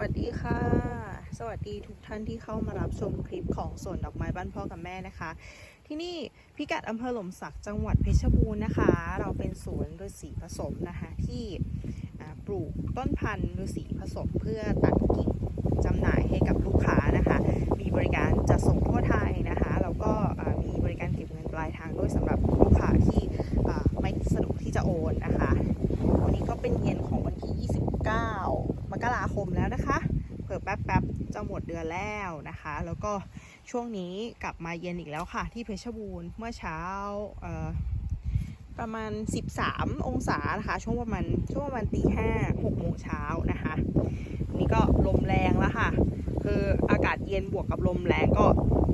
วัสดีค่ะ สวัสดีทุกท่านที่เข้ามารับชมคลิปของสวนดอกไม้บ้านพ่อกับแม่นะคะ ที่นี่พิกัดอำเภอหล่มสักจังหวัดเพชรบูรณ์นะคะ เราเป็นสวนฤาษีผสมนะคะที่ปลูกต้นพันธุ์ฤาษีผสมเพื่อตัดกิ่งจำหน่ายให้กับลูกค้านะคะ มีบริการจัดส่งทั่วไทยนะคะแล้วก็มีบริการเก็บเงินปลายทางด้วยสำหรับลูกค้าที่ไม่สะดวกที่จะโอนนะคะ วันนี้ก็เป็นเย็นของวันที่ 29 มกรา คมแล้วนะคะเผื่อแป๊บๆจะหมดเดือนแล้วนะคะ แล้วก็ช่วงนี้กลับมาเย็นอีกแล้วค่ะ ที่เพชรบูรณ์เมื่อเช้าประมาณ 13 องศานะคะ ช่วงประมาณช่วงประมาณตีห้าหกโมงเช้านะคะนี่ก็ลมแรงแล้วค่ะ คืออากาศเย็นบวกกับลมแรงก็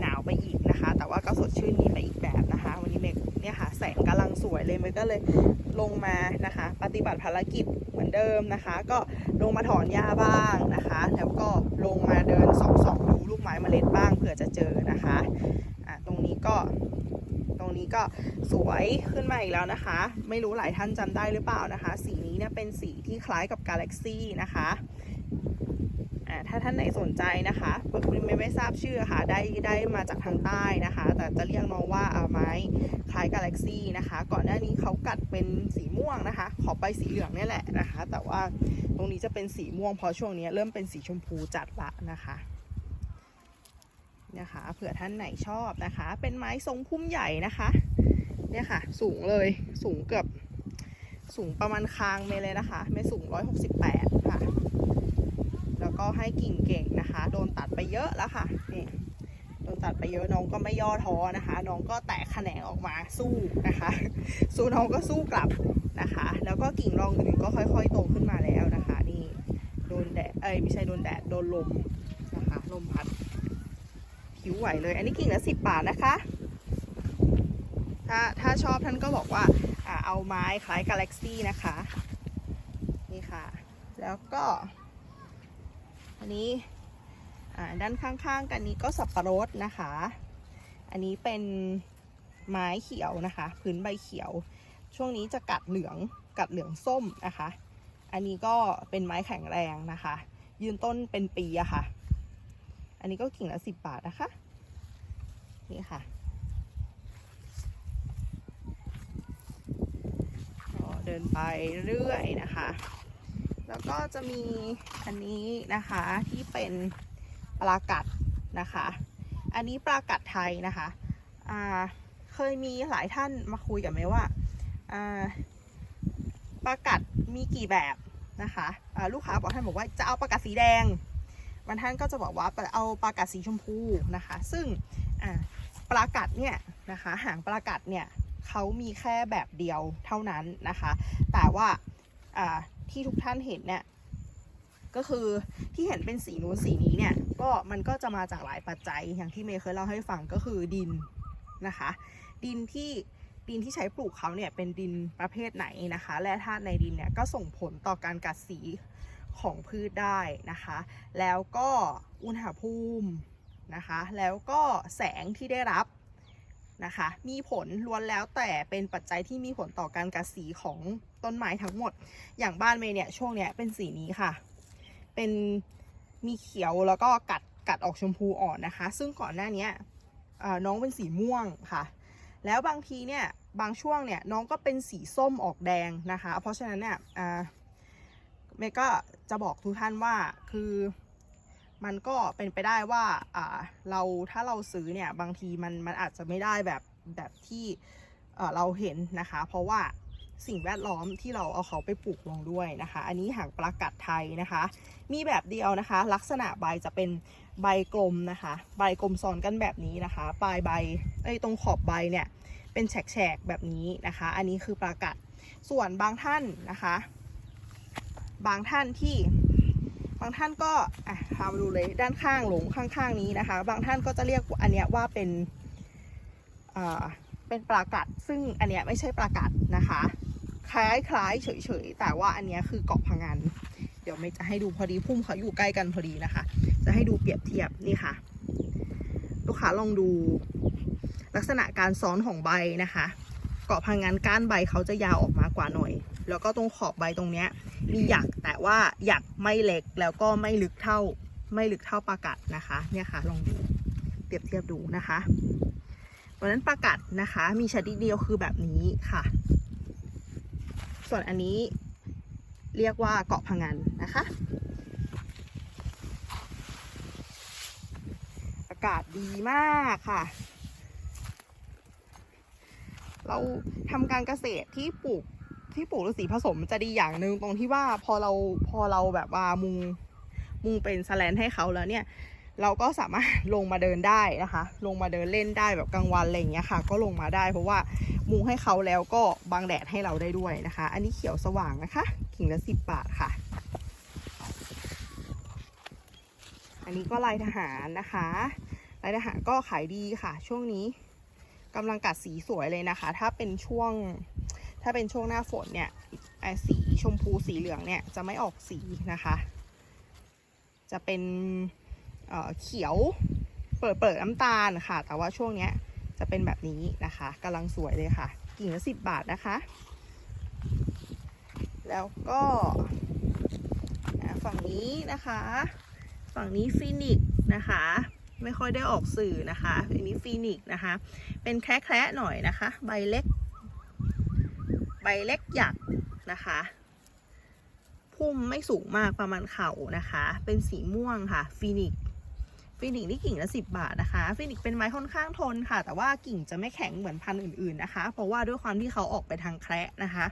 หนาวไปอีกนะคะ แต่ว่าก็สดชื่นดีไปอีกแบบนะคะ วันนี้เมก เนี่ยค่ะแสงกำลังสวยเลยเมกก็เลยลงมานะคะ ปฏิบัติภารกิจเหมือนเดิมนะคะ ก็ลงมาถอนหญ้าบ้างนะคะ แล้วก็ลงมาเดินสองสองดูลูกไม้เมล็ดบ้างเผื่อจะเจอนะคะอะตรงนี้ก็ตรงนี้ก็สวยขึ้นมาอีกแล้วนะคะ ไม่รู้หลายท่านจำได้หรือเปล่านะคะ สีนี้เนี่ยเป็นสีที่คล้ายกับกาแล็กซี่นะคะถ้าท่านไหนสนใจนะคะคุณไม่ไม่ทราบชื่อค่ะ ได้ได้มาจากทางใต้นะคะ แต่จะเรียกน้องว่าอ่าไม้ คล้ายกาแล็กซี่นะคะ ก่อนหน้านี้เขากัดเป็นสีม่วงนะคะ ขอไปสีเหลืองนี่แหละนะคะ แต่ว่าตรงนี้จะเป็นสีม่วงเพราะช่วงนี้เริ่มเป็นสีชมพูจัดละนะคะนะคะเผื่อท่านไหนชอบนะคะ เป็นไม้ทรงพุ่มใหญ่นะคะเนี่ยค่ะ สูงเลยสูงเกือบสูงประมาณคางเมเลยนะคะไม่สูง 168 ค่ะ แล้วก็ให้กิ่งเก่งนะคะ โดนตัดไปเยอะแล้วค่ะนี่ ตัดไปเยอะน้องก็ไม่ย่อท้อนะคะ น้องก็แตกแขนงออกมาสู้นะคะ สู้น้องก็สู้กลับนะคะ แล้วก็กิ่งรองอื่นก็ค่อย ๆ โตขึ้นมาแล้วนะคะ นี่โดนแดดเอ้ยไม่ใช่โดนแดดโดนลมนะคะลมพัดผิวไหวเลย อันนี้กิ่งละสิบบาทนะคะ ถ้าถ้าชอบท่านก็บอกว่าอเอาไม้คล้ายกาแล็กซี่นะคะ นี่ค่ะ แล้วก็ อันนี้ อ่าด้านข้างๆ กันนี้ก็สับปะรดนะคะ อันนี้เป็นไม้เขียวนะคะ พื้นใบเขียว ช่วงนี้จะกัดเหลืองกัดเหลืองส้มนะคะ อันนี้ก็เป็นไม้แข็งแรงนะคะ ยืนต้นเป็นปีอะค่ะ อันนี้ก็กิ่งละสิบบาทนะคะ นี่ค่ะเดินไปเรื่อยนะคะ แล้วก็จะมีอันนี้นะคะที่เป็น ปลากัดนะคะ อันนี้ปลากัดไทยนะคะเคยมีหลายท่านมาคุยกับไหมว่าอ่าปลากัดมีกี่แบบนะคะลูกค้าบอกท่านบอกว่าจะเอาปลากัดสีแดงบางท่านก็จะบอกว่าเอาปลากัดสีชมพูนะคะ ซึ่งปลากัดเนี่ยนะคะหางปลากัดเนี่ยเขามีแค่แบบเดียวเท่านั้นนะคะ แต่ว่าที่ทุกท่านเห็นเนี่ยก็คือที่เห็นเป็นสีนู้นสีนี้เนี่ย ก็มันก็จะมาจากหลายปัจจัยอย่างที่เมย์เคยเล่าให้ฟังก็คือดินนะคะ ดินที่ดินที่ใช้ปลูกเขาเนี่ยเป็นดินประเภทไหนนะคะแร่ธาตุในดินเนี่ยก็ส่งผลต่อการกัดสีของพืชได้นะคะ แล้วก็อุณหภูมินะคะ แล้วก็แสงที่ได้รับนะคะ มีผลล้วนแล้วแต่เป็นปัจจัยที่มีผลต่อการกัดสีของต้นไม้ทั้งหมด อย่างบ้านเมย์เนี่ยช่วงเนี้ยเป็นสีนี้ค่ะ เป็น มีเขียวแล้วก็กัดกัดออกชมพูอ่อนนะคะ ซึ่งก่อนหน้านี้น้องเป็นสีม่วงค่ะ แล้วบางทีเนี่ยบางช่วงเนี่ยน้องก็เป็นสีส้มออกแดงนะคะ เพราะฉะนั้นเนี่ยเมก็จะบอกทุกท่านว่าคือมันก็เป็นไปได้ว่าเราถ้าเราซื้อเนี่ยบางทีมันมันอาจจะไม่ได้แบบแบบที่เราเห็นนะคะ เพราะว่า สิ่งแวดล้อมที่เราเอาเขาไปปลูกลงด้วยนะคะ อันนี้หางปลากัดไทยนะคะ มีแบบเดียวนะคะ ลักษณะใบจะเป็นใบกลมนะคะ ใบกลมซ้อนกันแบบนี้นะคะ ปลายใบไอ้ตรงขอบใบเนี่ยเป็นแฉกๆแบบนี้นะคะ อันนี้คือปลากัด ส่วนบางท่านนะคะ บางท่านที่บางท่านก็อะพามาดูเลยด้านข้างหลงข้างๆนี้นะคะ บางท่านก็จะเรียกอันเนี้ยว่าเป็นอ่าเป็นปลากัด ซึ่งอันเนี้ยไม่ใช่ปลากัดนะคะ คล้ายๆเฉยๆ แต่ว่าอันนี้คือเกาะพังงานเดี๋ยวไม่จะให้ดูพอดีพุ่มเขาอยู่ใกล้กันพอดีนะคะ จะให้ดูเปรียบเทียบนี่ค่ะ ลูกค้าลองดูลักษณะการซ้อนของใบนะคะ เกาะพังงานก้านใบเขาจะยาวออกมากว่าหน่อย แล้วก็ตรงขอบใบตรงเนี้ยมีหยักแต่ว่าหยักไม่เล็กแล้วก็ไม่ลึกเท่าไม่ลึกเท่าปากัดนะคะเนี่ยค่ะลองดูเปรียบเทียบดูนะคะเพราะนั้นปากัดนะคะ มีชนิดเดียวคือแบบนี้ค่ะ ส่วนอันนี้เรียกว่าเกาะพังงานนะคะ อากาศดีมากค่ะ เราทำการเกษตรที่ปลูกที่ปลูกฤาษีผสมจะดีอย่างหนึ่งตรงที่ว่าพอเราพอเราแบบว่ามุงมุงเป็นสแลนให้เขาแล้วเนี่ย เราก็สามารถลงมาเดินได้นะคะ ลงมาเดินเล่นได้แบบกลางวันอะไรอย่างเงี้ยค่ะ ก็ลงมาได้เพราะว่ามุงให้เขาแล้วก็บังแดดให้เราได้ด้วยนะคะ อันนี้เขียวสว่างนะคะกิ่งละสิบบาทค่ะ อันนี้ก็ลายทหารนะคะลายทหารก็ขายดีค่ะ ช่วงนี้กำลังกัดสีสวยเลยนะคะ ถ้าเป็นช่วงถ้าเป็นช่วงหน้าฝนเนี่ยสีชมพูสีเหลืองเนี่ยจะไม่ออกสีนะคะ จะเป็น เขียวเปิดเปิดน้ำตาลค่ะ แต่ว่าช่วงเนี้ยจะเป็นแบบนี้นะคะกำลังสวยเลยค่ะ กิ่งละสิบบาทนะคะ แล้วก็ฝั่งนี้นะคะ ฝั่งนี้ฟินิกซ์นะคะ ไม่ค่อยได้ออกสื่อนะคะอันนี้ฟินิกซ์นะคะ เป็นแคระๆหน่อยนะคะ ใบเล็ก ใบเล็กหยักนะคะพุ่มไม่สูงมากประมาณเข่านะคะ เป็นสีม่วงค่ะฟินิก ฟินิกนี่กิ่งละสิบบาทนะคะ ฟินิกเป็นไม้ค่อนข้างทนค่ะ แต่ว่ากิ่งจะไม่แข็งเหมือนพันธุ์อื่นๆนะคะ เพราะว่าด้วยความที่เขาออกไปทางแคระนะคะ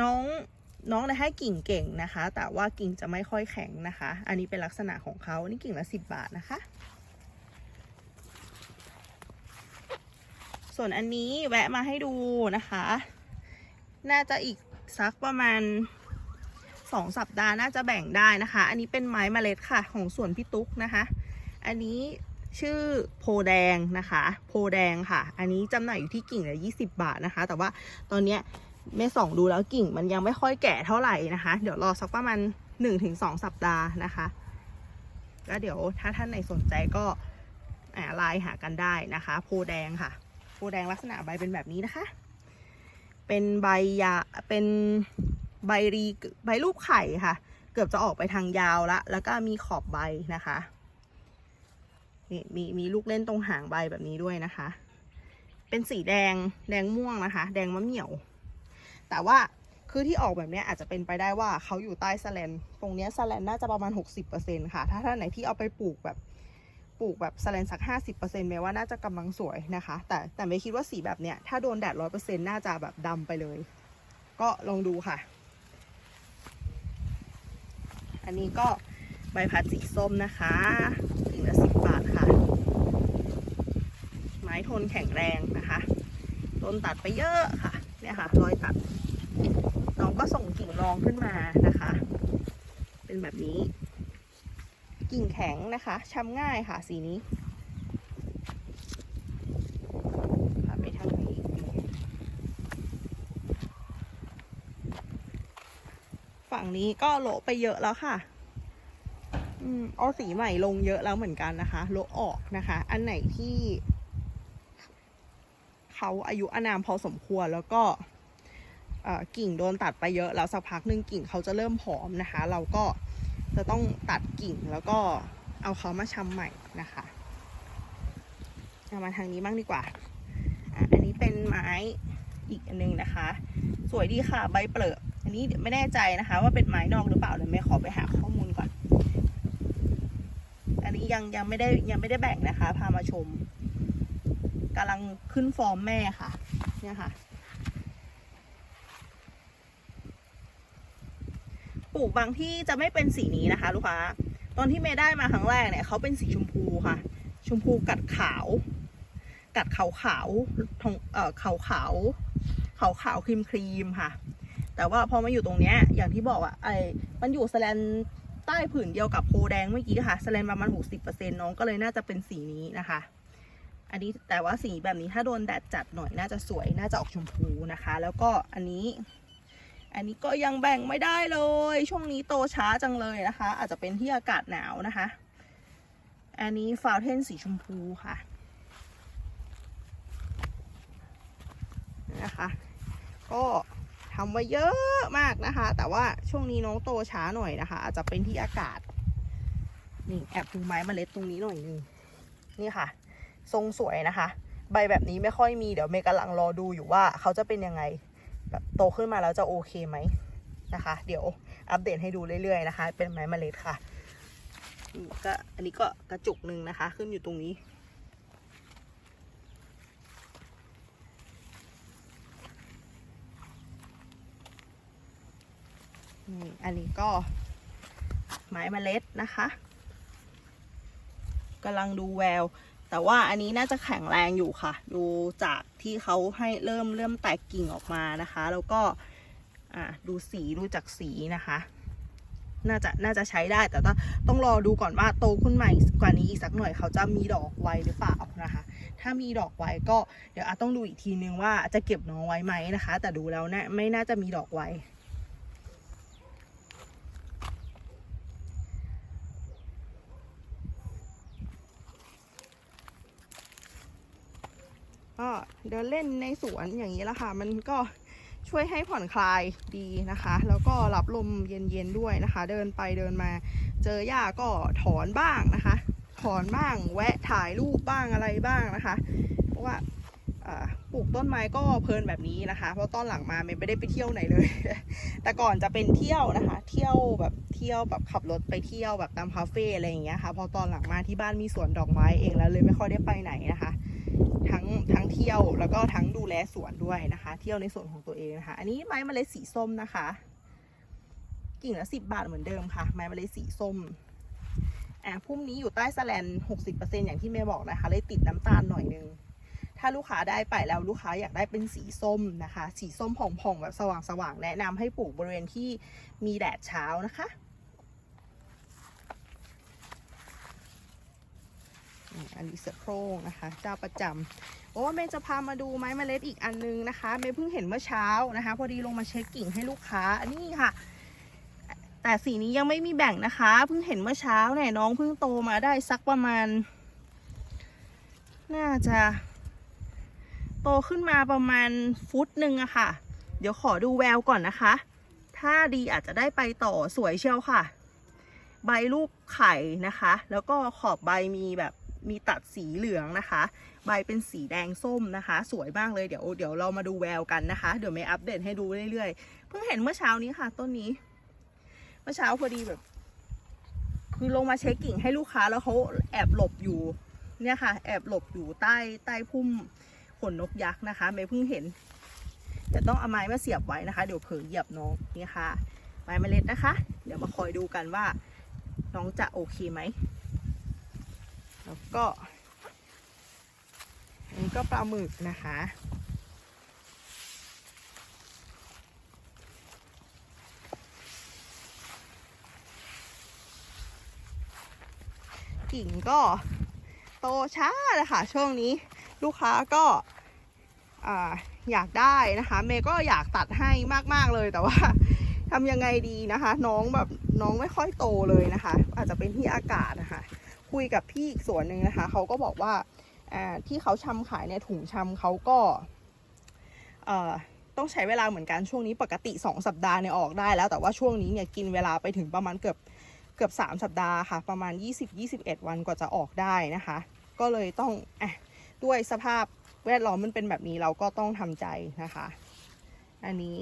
น้องน้องได้ให้กิ่งเก่งนะคะ แต่ว่ากิ่งจะไม่ค่อยแข็งนะคะ อันนี้เป็นลักษณะของเขานี่กิ่งละสิบบาทนะคะ ส่วนอันนี้แวะมาให้ดูนะคะ น่าจะอีกสักประมาณ สองสัปดาห์น่าจะแบ่งได้นะคะ อันนี้เป็นไม้เมล็ดค่ะของสวนพี่ตุ๊กนะคะ อันนี้ชื่อโพแดงนะคะ โพแดงค่ะ อันนี้จำหน่ายอยู่ที่กิ่งละ20 บาทนะคะ แต่ว่าตอนเนี้ยแม่ส่องดูแล้วกิ่งมันยังไม่ค่อยแก่เท่าไหร่นะคะ เดี๋ยวรอสักประมาณ 1-2 สัปดาห์นะคะแล้วเดี๋ยวถ้าท่านไหนสนใจก็อ่าไลน์หากันได้นะคะ โพแดงค่ะ โพแดงลักษณะใบเป็นแบบนี้นะคะ เป็นใบยาเป็น ใบรีใบรูปไข่ค่ะ เกือบจะออกไปทางยาวละแล้วก็มีขอบใบนะคะนี่มีมีลูกเล่นตรงหางใบแบบนี้ด้วยนะคะ เป็นสีแดงแดงม่วงนะคะ แดงมะเหมี่ยว แต่ว่าคือที่ออกแบบเนี้ยอาจจะเป็นไปได้ว่าเขาอยู่ใต้สแลนตรงเนี้ยสแลนน่าจะประมาณ 60%ค่ะ ถ้าท่านไหนที่เอาไปปลูกแบบปลูกแบบสแลนสัก 50%เมย์ว่าน่าจะกำลังสวยนะคะ แต่แต่ไม่คิดว่าสีแบบเนี้ยถ้าโดนแดด 100%น่าจะแบบดำไปเลย ก็ลองดูค่ะ อันนี้ก็ใบพัดสีส้มนะคะถึงละสิบบาทค่ะ ไม้ทนแข็งแรงนะคะต้นตัดไปเยอะค่ะ เนี่ยค่ะ รอยตัด น้องก็ส่งกิ่งรองขึ้นมานะคะ เป็นแบบนี้ กิ่งแข็งนะคะช้ำง่ายค่ะสีนี้ค่ะไปทางนี้ ฝั่ง นี้ก็โละไปเยอะแล้วค่ะ อืมเอาสีใหม่ลงเยอะแล้วเหมือนกันนะคะ โละออกนะคะ อันไหนที่ เขาอายุอานามพอสมควรแล้วก็กิ่งโดนตัดไปเยอะแล้วสักพักหนึ่งกิ่งเขาจะเริ่มผอมนะคะ เราก็จะต้องตัดกิ่งแล้วก็เอาเขามาชำใหม่นะคะเอามาทางนี้บ้างดีกว่าอันนี้เป็นไม้อีกอันนึงนะคะ สวยดีค่ะใบเปลือก อันนี้ไม่แน่ใจนะคะ ว่าเป็นไม้นอกหรือเปล่าเดี๋ยวไม่ขอไปหาข้อมูลก่อน อันนี้ยังยังไม่ได้ยังไม่ได้แบ่งนะคะ พามาชมกำลังขึ้นฟอร์มแม่ค่ะ เนี่ยค่ะปลูกบางที่จะไม่เป็นสีนี้นะคะ ลูกค้า ตอนที่เมย์ได้มาครั้งแรกเนี่ยเขาเป็นสีชมพูค่ะ ชมพูกัดขาว กัดขาวขาวทองเอ่อขาวขาวขาวขาวครีมครีมค่ะ แต่ว่าพอมาอยู่ตรงเนี้ยอย่างที่บอกอะไอมันอยู่สแลนใต้ผืนเดียวกับโพแดงเมื่อกี้ค่ะสแลนประมาณหกสิบเปอร์เซ็นน้องก็เลยน่าจะเป็นสีนี้นะคะ อันนี้แต่ว่าสีแบบนี้ถ้าโดนแดดจัดหน่อยน่าจะสวยน่าจะออกชมพูนะคะ แล้วก็อันนี้ อันนี้ก็ยังแบ่งไม่ได้เลย ช่วงนี้โตช้าจังเลยนะคะ อาจจะเป็นที่อากาศหนาวนะคะ อันนี้ฟาวเทนสีชมพูค่ะนะคะก็ ทำไว้เยอะมากนะคะ แต่ว่าช่วงนี้น้องโตช้าหน่อยนะคะ อาจจะเป็นที่อากาศ นี่แอบดูไม้เมล็ดตรงนี้หน่อยนึงนี่ค่ะ ทรงสวยนะคะ ใบแบบนี้ไม่ค่อยมีเดี๋ยวเมย์กำลังรอดูอยู่ว่าเขาจะเป็นยังไง แบบโตขึ้นมาแล้วจะโอเคไหมนะคะ เดี๋ยวอัปเดตให้ดูเรื่อยๆนะคะ เป็นไม้เมล็ดค่ะก็อันนี้ก็กระจุกหนึ่งนะคะ ขึ้นอยู่ตรงนี้ นี่อันนี้ก็ไม้เมล็ดนะคะกำลังดูแวว แต่ว่าอันนี้น่าจะแข็งแรงอยู่ค่ะ ดูจากที่เขาให้เริ่มเริ่มแตกกิ่งออกมานะคะ แล้วก็ดูสีดูจากสีนะคะ น่าจะน่าจะใช้ได้แต่ต้องต้องรอดูก่อนว่าโตขึ้นใหม่กว่านี้อีกสักหน่อยเขาจะมีดอกไวหรือเปล่านะคะ ถ้ามีดอกไวก็เดี๋ยวอาจต้องดูอีกทีนึงว่าจะเก็บน้องไว้ไหมนะคะ แต่ดูแล้วเนะไม่น่าจะมีดอกไว ก็เดินเล่นในสวนอย่างนี้แหละค่ะ มันก็ช่วยให้ผ่อนคลายดีนะคะ แล้วก็รับลมเย็นๆด้วยนะคะ เดินไปเดินมาเจอหญ้าก็ถอนบ้างนะคะ ถอนบ้างแวะถ่ายรูปบ้างอะไรบ้างนะคะ เพราะว่าอ่าปลูกต้นไม้ก็เพลินแบบนี้นะคะ เพราะตอนหลังมาไม่ได้ไปเที่ยวไหนเลย แต่ก่อนจะเป็นเที่ยวนะคะ เที่ยวแบบเที่ยวแบบขับรถไปเที่ยวแบบตามคาเฟ่อะไรอย่างเงี้ยค่ะ พอตอนหลังมาที่บ้านมีสวนดอกไม้เองแล้วเลยไม่ค่อยได้ไปไหนนะคะ ทั้งทั้งเที่ยวแล้วก็ทั้งดูแลสวนด้วยนะคะ เที่ยวในสวนของตัวเองนะคะ อันนี้ไม้เมล็ดสีส้มนะคะ กิ่งละสิบบาทเหมือนเดิมค่ะ ไม้เมล็ดสีส้มอ่าพุ่มนี้อยู่ใต้สแลนหกสิบเปอร์เซ็นอย่างที่เมย์บอกนะคะ เลยติดน้ำตาลหน่อยนึง ถ้าลูกค้าได้ไปแล้วลูกค้าอยากได้เป็นสีส้มนะคะ สีส้มผ่องๆแบบสว่างๆแนะนำให้ปลูกบริเวณที่มีแดดเช้านะคะ อันนี้เสือโครงนะคะ เจ้าประจำโอ้เมย์จะพามาดูไม้เมล็ดอีกอันนึงนะคะเมย์เพิ่งเห็นเมื่อเช้านะคะ พอดีลงมาเช็คกิ่งให้ลูกค้านนี้ค่ะ แต่สีนี้ยังไม่มีแบ่งนะคะเพิ่งเห็นเมื่อเช้าเนี่ยน้องเพิ่งโตมาได้สักประมาณ น่าจะ โตขึ้นมาประมาณฟุตหนึ่งอะค่ะ เดี๋ยวขอดูแววก่อนนะคะ ถ้าดีอาจจะได้ไปต่อสวยเชียวค่ะ ใบลูกไข่นะคะ แล้วก็ขอบใบมีแบบ มีตัดสีเหลืองนะคะ ใบเป็นสีแดงส้มนะคะ สวยมากเลยเดี๋ยวเดี๋ยวเรามาดูแววกันนะคะ เดี๋ยวไม่อัปเดตให้ดูเรื่อยๆ เพิ่งเห็นเมื่อเช้านี้ค่ะ ต้นนี้ เมื่อเช้าพอดีแบบ คือลงมาเช็คกิ่งให้ลูกค้าแล้วเขาแอบหลบอยู่เนี่ยค่ะ แอบหลบอยู่ใต้ใต้พุ่มขนนกยักษ์นะคะไม่เพิ่งเห็นจะต้องเอาไม้มาเสียบไว้นะคะ เดี๋ยวเผลอเหยียบน้องนี่ค่ะ ไม้เมล็ดนะคะ เดี๋ยวมาคอยดูกันว่า น้องจะโอเคไหม แล้วก็อันนี้ก็ปลาหมึกนะคะ กิ่งก็โตช้าเลยค่ะ ช่วงนี้ลูกค้าก็อ่าอยากได้นะคะ เมย์ก็อยากตัดให้มาก ๆ เลยแต่ว่าทำยังไงดีนะคะ น้องแบบน้องไม่ค่อยโตเลยนะคะ อาจจะเป็นที่อากาศนะคะ คุยกับพี่อีกส่วนหนึ่งนะคะเขาก็บอกว่าที่เขาชำขายเนี่ยถุงชำเขาก็ต้องใช้เวลาเหมือนกันช่วงนี้ปกติ 2 สัปดาห์เนี่ยออกได้แล้ว แต่ว่าช่วงนี้เนี่ยกินเวลาไปถึงประมาณเกือบเกือบ 3 สัปดาห์ค่ะ ประมาณ 20-21 วันกว่าจะออกได้นะคะ ก็เลยต้องอด้วยสภาพแวดล้อมมันเป็นแบบนี้เราก็ต้องทำใจนะคะ อันนี้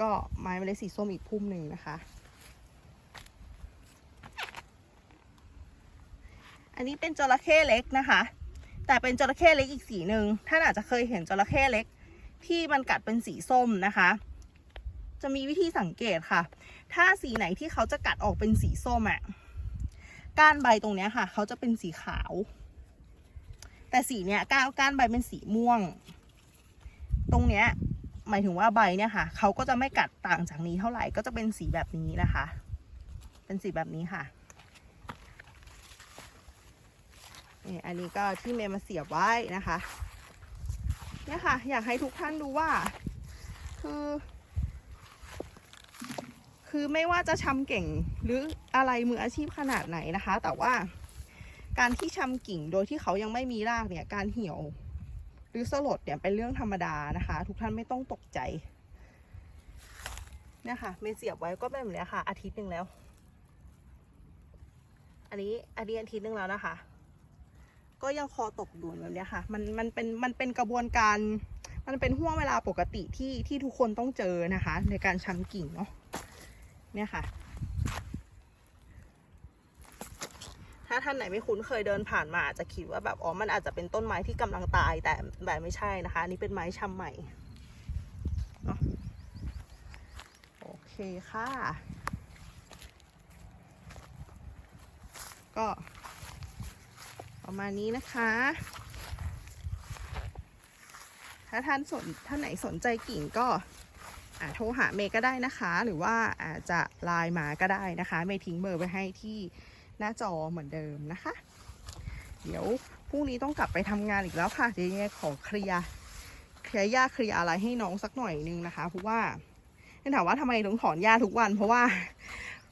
ก็ไม้เมล็ดสีส้มอีกพุ่มหนึ่งนะคะ อันนี้เป็นจระเข้เล็กนะคะ แต่เป็นจระเข้เล็กอีกสีหนึ่งท่านอาจจะเคยเห็นจระเข้เล็ก ที่มันกัดเป็นสีส้มนะคะ จะมีวิธีสังเกตค่ะ ถ้าสีไหนที่เขาจะกัดออกเป็นสีส้มอะ่ะก้านใบตรงเนี้ยค่ะ เขาจะเป็นสีขาว แต่สีเนี้ยก้านก้านใบเป็นสีม่วง ตรงเนี้ยหมายถึงว่าใบเนี่ยค่ะ เขาก็จะไม่กัดต่างจากนี้เท่าไหร่ก็จะเป็นสีแบบนี้นะคะ เป็นสีแบบนี้ค่ะ นี่อันนี้ก็ที่เมย์มาเสียบไว้นะคะเนี่ยค่ะ อยากให้ทุกท่านดูว่า คือ คือไม่ว่าจะชำเก่งหรืออะไรมืออาชีพขนาดไหนนะคะ แต่ว่าการที่ชำกิ่งโดยที่เขายังไม่มีรากเนี่ยการเหี่ยวหรือสลดเนี่ยเป็นเรื่องธรรมดานะคะ ทุกท่านไม่ต้องตกใจเนี่ยค่ะเมย์เสียบไว้ก็เป็นแบบนี้ยค่ะ อาทิตย์หนึ่งแล้ว อันนี้อันนี้อาทิตย์หนึ่งแล้วนะคะ ก็ยังคอตกด่วนแบบนี้ค่ะ มันมันเป็นมันเป็นกระบวนการ มันเป็นห่วงเวลาปกติที่ที่ทุกคนต้องเจอนะคะ ในการชำกิ่งเนาะเนี่ยค่ะ ถ้าท่านไหนไม่คุ้นเคยเดินผ่านมาอาจจะคิดว่าแบบอ๋อมันอาจจะเป็นต้นไม้ที่กำลังตายแต่แบบไม่ใช่นะคะนี่เป็นไม้ชำใหม่เนาะโอเคค่ะ ก็ ประมาณนี้นะคะ ถ้าท่านสนท่านไหนสนใจกิ่งก็โทรหาเมย์ก็ได้นะคะ หรือว่าอาจจะไลน์มาก็ได้นะคะ เมย์ทิ้งเบอร์ไว้ให้ที่หน้าจอเหมือนเดิมนะคะ เดี๋ยวพรุ่งนี้ต้องกลับไปทำงานอีกแล้วค่ะเดี๋ยวขอเคลียร์เคลียร์หญ้าเคลียร์อะไรให้น้องสักหน่อยนึงนะคะ เพราะว่าถามว่าทำไมต้องถอนหญ้าทุกวัน เพราะว่า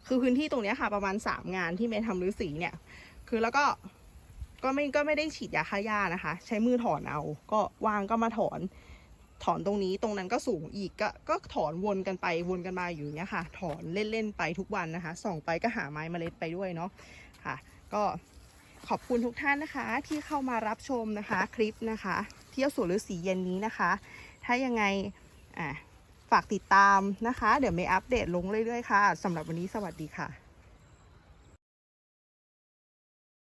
คือพื้นที่ตรงนี้ค่ะประมาณสามงานที่เมย์ทำฤาษีเนี่ย คือแล้วก็ ก็ไม่ก็ไม่ได้ฉีดยาฆ่าหญ้านะคะ ใช้มือถอนเอา ก็วางก็มาถอน ถอนตรงนี้ตรงนั้นก็สูงอีกก็ก็ถอนวนกันไปวนกันมาอยู่เนี้ยค่ะ ถอนเล่นๆไปทุกวันนะคะ ส่องไปก็หาไม้เมล็ดไปด้วยเนาะค่ะ ก็ขอบคุณทุกท่านนะคะ ที่เข้ามารับชมนะคะคลิปนะคะ เที่ยวสวนฤาษีเย็นนี้นะคะ ถ้ายังไงอะฝากติดตามนะคะ เดี๋ยวเมย์อัปเดตลงเรื่อยๆค่ะสำหรับวันนี้สวัสดีค่ะ